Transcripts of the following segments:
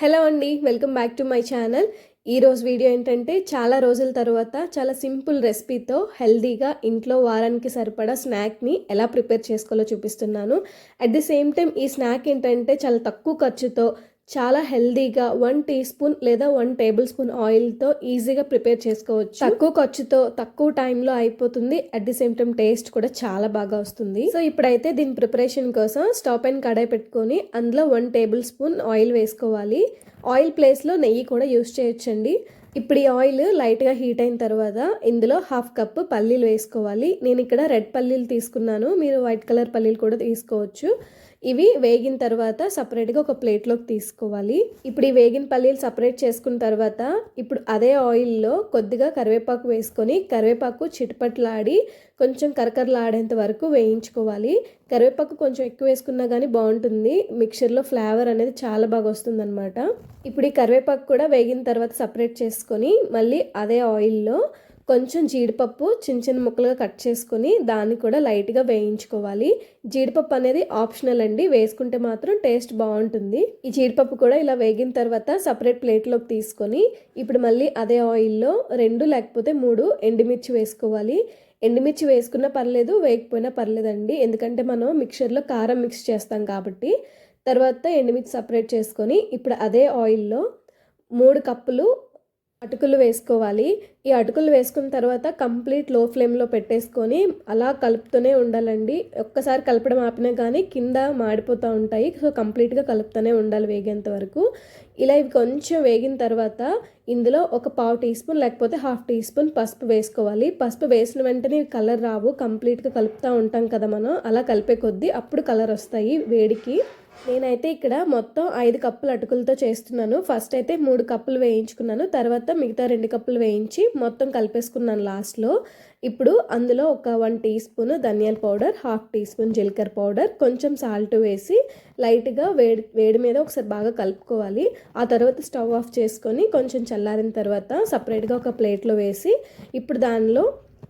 Hello అండి welcome back to my channel. ఈరోజు video ఏంటంటే చాలా రోజుల తర్వాత చాలా సింపుల్ రెసిపీతో హెల్దీగా ఇంట్లో వారానికి సరిపడా స్నాక్ని ఎలా ప్రిపేర్ చేసుకోవాలో చూపిస్తున్నాను. అట్ ది సేమ్ టైం ఈ స్నాక్ ఏంటంటే చాలా తక్కువ ఖర్చుతో చాలా హెల్దీగా వన్ టీ స్పూన్ లేదా వన్ టేబుల్ స్పూన్ ఆయిల్తో ఈజీగా ప్రిపేర్ చేసుకోవచ్చు. తక్కువ ఖర్చుతో తక్కువ టైంలో అయిపోతుంది. At the same time taste కూడా చాలా బాగా వస్తుంది. సో ఇప్పుడైతే దీని ప్రిపరేషన్ కోసం స్టవ్ పైన కడాయి పెట్టుకొని అందులో వన్ టేబుల్ స్పూన్ ఆయిల్ వేసుకోవాలి. ఆయిల్ ప్లేస్లో నెయ్యి కూడా యూస్ చేయొచ్చండి. ఇప్పుడు ఈ ఆయిల్ లైట్గా హీట్ అయిన తర్వాత ఇందులో హాఫ్ కప్ పల్లీలు వేసుకోవాలి. నేను ఇక్కడ రెడ్ పల్లీలు తీసుకున్నాను. మీరు వైట్ కలర్ పల్లీలు కూడా తీసుకోవచ్చు. ఇవి వేగిన తర్వాత సపరేట్గా ఒక ప్లేట్లోకి తీసుకోవాలి. ఇప్పుడు ఈ వేగిన పల్లీలు సపరేట్ చేసుకున్న తర్వాత ఇప్పుడు అదే ఆయిల్లో కొద్దిగా కరివేపాకు వేసుకొని కరివేపాకు చిటపట్లాడి కొంచెం కరకరలాడేంత వరకు వేయించుకోవాలి. కరివేపాకు కొంచెం ఎక్కువ వేసుకున్నా కానీ బాగుంటుంది. మిక్చర్లో ఫ్లేవర్ అనేది చాలా బాగా వస్తుంది అనమాట ఇప్పుడు ఈ కరివేపాకు కూడా వేగిన తర్వాత సపరేట్ చేసుకొని మళ్ళీ అదే ఆయిల్లో కొంచెం జీడిపప్పు చిన్న చిన్న ముక్కలుగా కట్ చేసుకొని దాన్ని కూడా లైట్గా వేయించుకోవాలి. జీడిపప్పు అనేది ఆప్షనల్ అండి. వేసుకుంటే మాత్రం టేస్ట్ బాగుంటుంది. ఈ జీడిపప్పు కూడా ఇలా వేగిన తర్వాత సపరేట్ ప్లేట్లోకి తీసుకొని ఇప్పుడు మళ్ళీ అదే ఆయిల్లో రెండు లేకపోతే మూడు ఎండుమిర్చి వేసుకోవాలి. ఎండుమిర్చి వేసుకున్నా పర్లేదు వేయకపోయినా పర్లేదండి. ఎందుకంటే మనం మిక్చర్లో కారం మిక్స్ చేస్తాం కాబట్టి తర్వాత ఎండుమిర్చి సపరేట్ చేసుకొని ఇప్పుడు అదే ఆయిల్లో మూడు కప్పులు అటుకులు వేసుకోవాలి. ఈ అటుకులు వేసుకున్న తర్వాత కంప్లీట్లో ఫ్లేమ్లో పెట్టేసుకొని అలా కలుపుతూనే ఉండాలండి. ఒక్కసారి కలపడం ఆపినా కానీ కింద మాడిపోతూ ఉంటాయి. సో కంప్లీట్గా కలుపుతూనే ఉండాలి వేగేంత వరకు. ఇలా ఇవి కొంచెం వేగిన తర్వాత ఇందులో ఒక పావు టీ స్పూన్ లేకపోతే హాఫ్ టీ స్పూన్ పసుపు వేసుకోవాలి. పసుపు వేసిన వెంటనే కలర్ రావు. కంప్లీట్గా కలుపుతూ ఉంటాం కదా మనం. అలా కలిపే కొద్దీ అప్పుడు కలర్ వస్తాయి వేడికి. నేనైతే ఇక్కడ మొత్తం ఐదు కప్పులు అటుకులతో చేస్తున్నాను. ఫస్ట్ అయితే మూడు కప్పులు వేయించుకున్నాను. తర్వాత మిగతా రెండు కప్పులు వేయించి మొత్తం కలిపేసుకున్నాను లాస్ట్లో. ఇప్పుడు అందులో ఒక వన్ టీ స్పూన్ ధనియాల పౌడర్ హాఫ్ టీ స్పూన్ జీలకర్ర పౌడర్ కొంచెం సాల్ట్ వేసి లైట్గా వేడి వేడి మీద ఒకసారి బాగా కలుపుకోవాలి. ఆ తర్వాత స్టవ్ ఆఫ్ చేసుకొని కొంచెం చల్లారిన తర్వాత సపరేట్గా ఒక ప్లేట్లో వేసి ఇప్పుడు దానిలో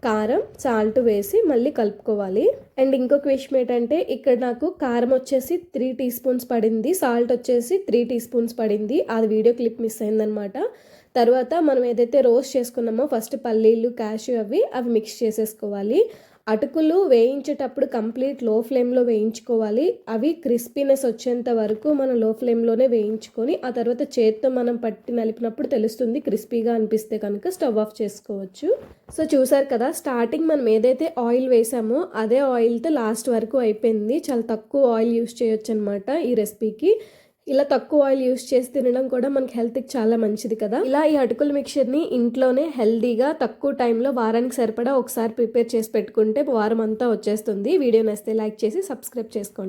కారం సాల్ట్ వేసి మళ్ళీ కలుపుకోవాలి. అండ్ ఇంకొక విషయం ఏంటంటే ఇక్కడ నాకు కారం వచ్చేసి త్రీ టీ స్పూన్స్ పడింది సాల్ట్ వచ్చేసి త్రీ టీ స్పూన్స్ పడింది. అది వీడియో క్లిప్ మిస్ అయిందనమాట. తర్వాత మనం ఏదైతే రోస్ట్ చేసుకున్నామో ఫస్ట్ పల్లీలు క్యాష్యూ అవి అవి మిక్స్ చేసేసుకోవాలి. అటుకులు వేయించేటప్పుడు కంప్లీట్లో ఫ్లేమ్లో వేయించుకోవాలి. అవి క్రిస్పీనెస్ వచ్చేంత వరకు మనం లో ఫ్లేమ్లోనే వేయించుకొని ఆ తర్వాత చేత్తో మనం పట్టి నలిపినప్పుడు తెలుస్తుంది క్రిస్పీగా అనిపిస్తే కనుక స్టవ్ ఆఫ్ చేసుకోవచ్చు. సో చూసారు కదా స్టార్టింగ్ మనం ఏదైతే ఆయిల్ వేసామో అదే ఆయిల్తో లాస్ట్ వరకు అయిపోయింది. చాలా తక్కువ ఆయిల్ యూస్ చేయొచ్చు అనమాట ఈ రెసిపీకి ఇలా తక్కువ ఆయిల్ యూస్ చేసి తినడం కూడా మనకి హెల్త్కి చాలా మంచిది కదా. ఇలా ఈ అటుకుల మిక్చర్ని ఇంట్లోనే హెల్దీగా తక్కువ టైంలో వారానికి సరిపడా ఒకసారి ప్రిపేర్ చేసి పెట్టుకుంటే వారం అంతా వచ్చేస్తుంది వీడియో నచ్చితే లైక్ చేసి సబ్స్క్రైబ్ చేసుకోండి.